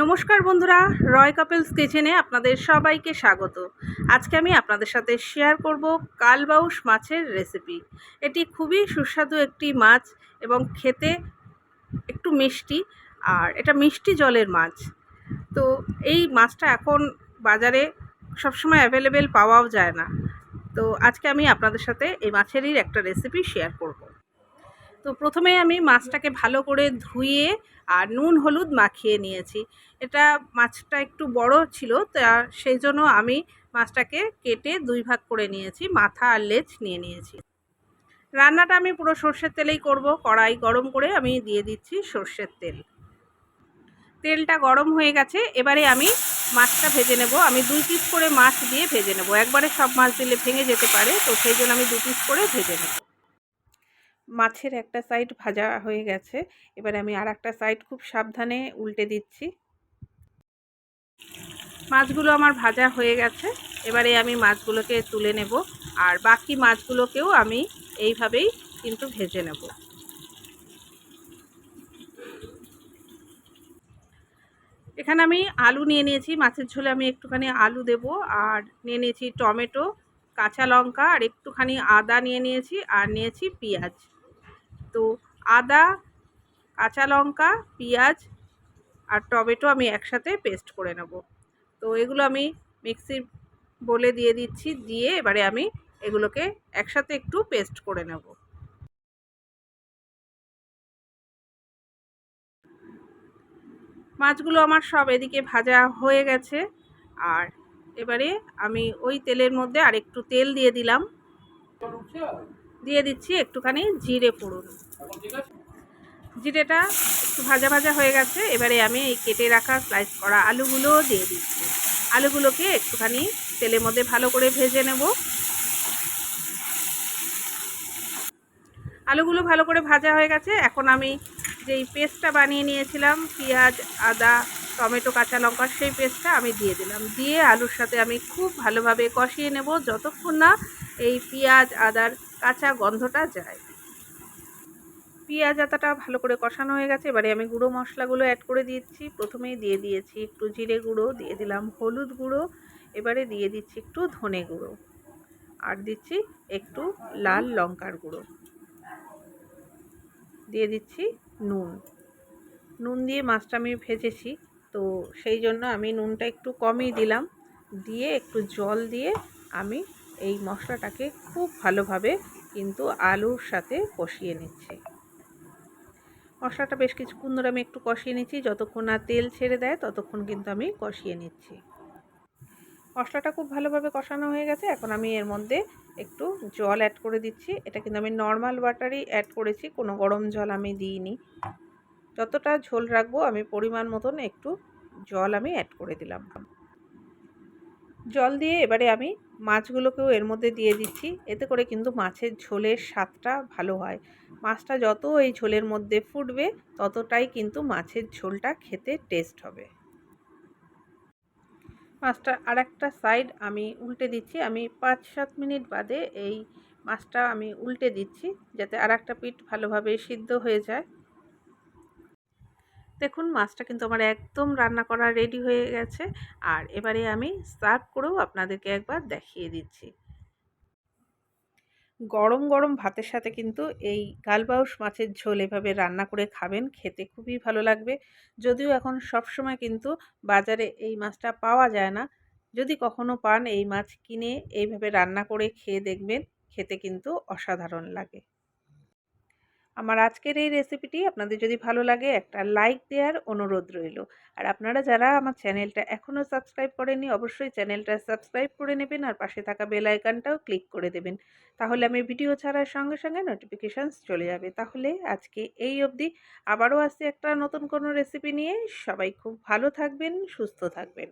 নমস্কার বন্ধুরা, রয় কাপেলস কিচেনে আপনাদের সবাইকে স্বাগত। আজকে আমি আপনাদের সাথে শেয়ার করব কালবাউস মাছের রেসিপি এটি খুবই সুস্বাদু একটি মাছ এবং খেতে একটু মিষ্টি, আর এটা মিষ্টি জলের মাছ। তো এই মাছটা এখন বাজারে সবসময় অ্যাভেলেবেল পাওয়াও যায় না। তো আজকে আমি আপনাদের সাথে এই মাছেরই একটা রেসিপি শেয়ার করব। তো প্রথমে আমি মাছটাকে ভালো করে ধুয়ে আর নুন, হলুদ মাখিয়ে নিয়েছি। এটা মাছটা একটু বড় ছিল, তা সেই জন্য আমি মাছটাকে কেটে দুই ভাগ করে নিয়েছি, মাথা আর লেজ নিয়ে নিয়েছি। রান্নাটা আমি পুরো সর্ষের তেলেই করব, কড়াই গরম করে আমি দিয়ে দিচ্ছি সর্ষের তেল। তেলটা গরম হয়ে গেছে, এবারে আমি মাছটা ভেজে নেব। আমি দুই পিস করে মাছ দিয়ে ভেজে নেব। একবারে সব মাছ দিলে ভেঙে যেতে পারে, তো সেই জন্য আমি দু পিস করে ভেজে নেব। মাছের একটা সাইড ভাজা হয়ে গেছে। এবারে আমি আর একটা সাইড খুব সাবধানে উল্টে দিচ্ছি। মাছগুলো আমার ভাজা হয়ে গেছে। এবারে আমি মাছগুলোকে তুলে নেব আর বাকি মাছগুলোকেও আমি এইভাবেই কিন্তু ভেজে নেব। এখানে আমি আলু নিয়ে নিয়েছি। মাছের ঝোলে আমি একটুখানি আলু দেব আর নিয়ে নিয়েছি টমেটো, কাঁচা লঙ্কা আর একটুখানি আদা নিয়ে নিয়েছি আর নিয়েছি পেঁয়াজ। তো আদা, কাঁচা লঙ্কা, পেঁয়াজ আর টমেটো আমি একসাথে পেস্ট করে নেব। তো এগুলো আমি মিক্সির বলে দিয়ে দিচ্ছি, দিয়ে এবারে আমি এগুলোকে একসাথে একটু পেস্ট করে নেব। মাছগুলো আমার সব এদিকে ভাজা হয়ে গেছে। আর এবারে আমি ওই তেলের মধ্যে আর একটু তেল দিয়ে দিলাম। দিয়ে দিচ্ছি একটুখানি জিরে ফোড়ন। জিরেটা একটু ভাজা ভাজা হয়ে গেছে, এবারে আমি এই কেটে রাখা স্লাইস করা আলুগুলো দিয়ে দিচ্ছি। আলুগুলোকে একটুখানি তেলের মধ্যে ভালো করে ভেজে নেব। আলুগুলো ভালো করে ভাজা হয়ে গেছে, এখন আমি যেই পেস্টটা বানিয়ে নিয়েছিলাম, পেঁয়াজ, আদা, টমেটো, কাঁচা লঙ্কা, সেই পেস্টটা আমি দিয়ে দিলাম। দিয়ে আলুর সাথে আমি খুব ভালোভাবে কষিয়ে নেব, যতক্ষণ না এই পেঁয়াজ, আদার কাঁচা গন্ধটা যায়। পেঁয়াজ আতাটা ভালো করে কষানো হয়ে গেছে। এবারে আমি গুঁড়ো মশলাগুলো অ্যাড করে দিচ্ছি। প্রথমেই দিয়ে দিয়েছি একটু জিরে গুঁড়ো, দিয়ে দিলাম হলুদ গুঁড়ো। এবারে দিয়ে দিচ্ছি একটু ধনে গুঁড়ো। আর দিচ্ছি একটু লাল লঙ্কার গুঁড়ো। দিয়ে দিচ্ছি নুন। নুন দিয়ে মাছটা আমি ভেজেছি। তো সেই জন্য আমি নুনটা একটু কমই দিলাম। দিয়ে একটু জল দিয়ে আমি এই মশলাটাকে খুব ভালোভাবে কিন্তু আলুর সাথে কষিয়ে নিচ্ছি। মশলাটা বেশ কিছুক্ষণ ধরে আমি একটু কষিয়ে নিচ্ছি। যতক্ষণ না তেল ছেড়ে দেয়, ততক্ষণ কিন্তু আমি কষিয়ে নিচ্ছি। মশলাটা খুব ভালোভাবে কষানো হয়ে গেছে। এখন আমি এর মধ্যে একটু জল অ্যাড করে দিচ্ছি। এটা কিন্তু আমি নর্মাল ওয়াটারই অ্যাড করেছি। কোনো গরম জল আমি দিইনি। যতটা ঝোল রাখব, আমি পরিমাণ মতন একটু জল আমি অ্যাড করে দিলাম। জল দিয়ে এবারে আমি মাছগুলোকেও এর মধ্যে দিয়ে দিচ্ছি। এতে করে কিন্তু মাছের ঝোলের স্বাদটা ভালো হয়। মাছটা যত এই ঝোলের মধ্যে ফুটবে, ততটাই কিন্তু মাছের ঝোলটা খেতে টেস্ট হবে। মাছটা আর একটা সাইড আমি উল্টে দিচ্ছি। আমি পাঁচ সাত মিনিট বাদে এই মাছটা আমি উল্টে দিচ্ছি, যাতে আর একটা পিঠ ভালোভাবে সিদ্ধ হয়ে যায়। দেখুন মাছটা কিন্তু আমার একদম রান্না করা রেডি হয়ে গেছে। আর এবারে আমি সার্ভ করেও আপনাদেরকে একবার দেখিয়ে দিচ্ছি। গরম গরম ভাতের সাথে কিন্তু এই গালবাউস মাছের ঝোল এভাবে রান্না করে খাবেন, খেতে খুবই ভালো লাগবে। যদিও এখন সব সময় কিন্তু বাজারে এই মাছটা পাওয়া যায় না। যদি কখনো পান এই মাছ কিনে এইভাবে রান্না করে খেয়ে দেখবেন, খেতে কিন্তু অসাধারণ লাগে। আমার আজকের এই রেসিপিটি আপনাদের যদি ভালো লাগে, একটা লাইক দেওয়ার অনুরোধ রইল। আর আপনারা যারা আমার চ্যানেলটা এখনও সাবস্ক্রাইব করেনি অবশ্যই চ্যানেলটা সাবস্ক্রাইব করে নেবেন আর পাশে থাকা বেল আইকনটাও ক্লিক করে দেবেন। তাহলে আমি ভিডিও ছাড়ার সঙ্গে সঙ্গে নোটিফিকেশানস চলে যাবে। তাহলে আজকে এই অবধি আবারও আসছি একটা নতুন কোনো রেসিপি নিয়ে। সবাই খুব ভালো থাকবেন, সুস্থ থাকবেন।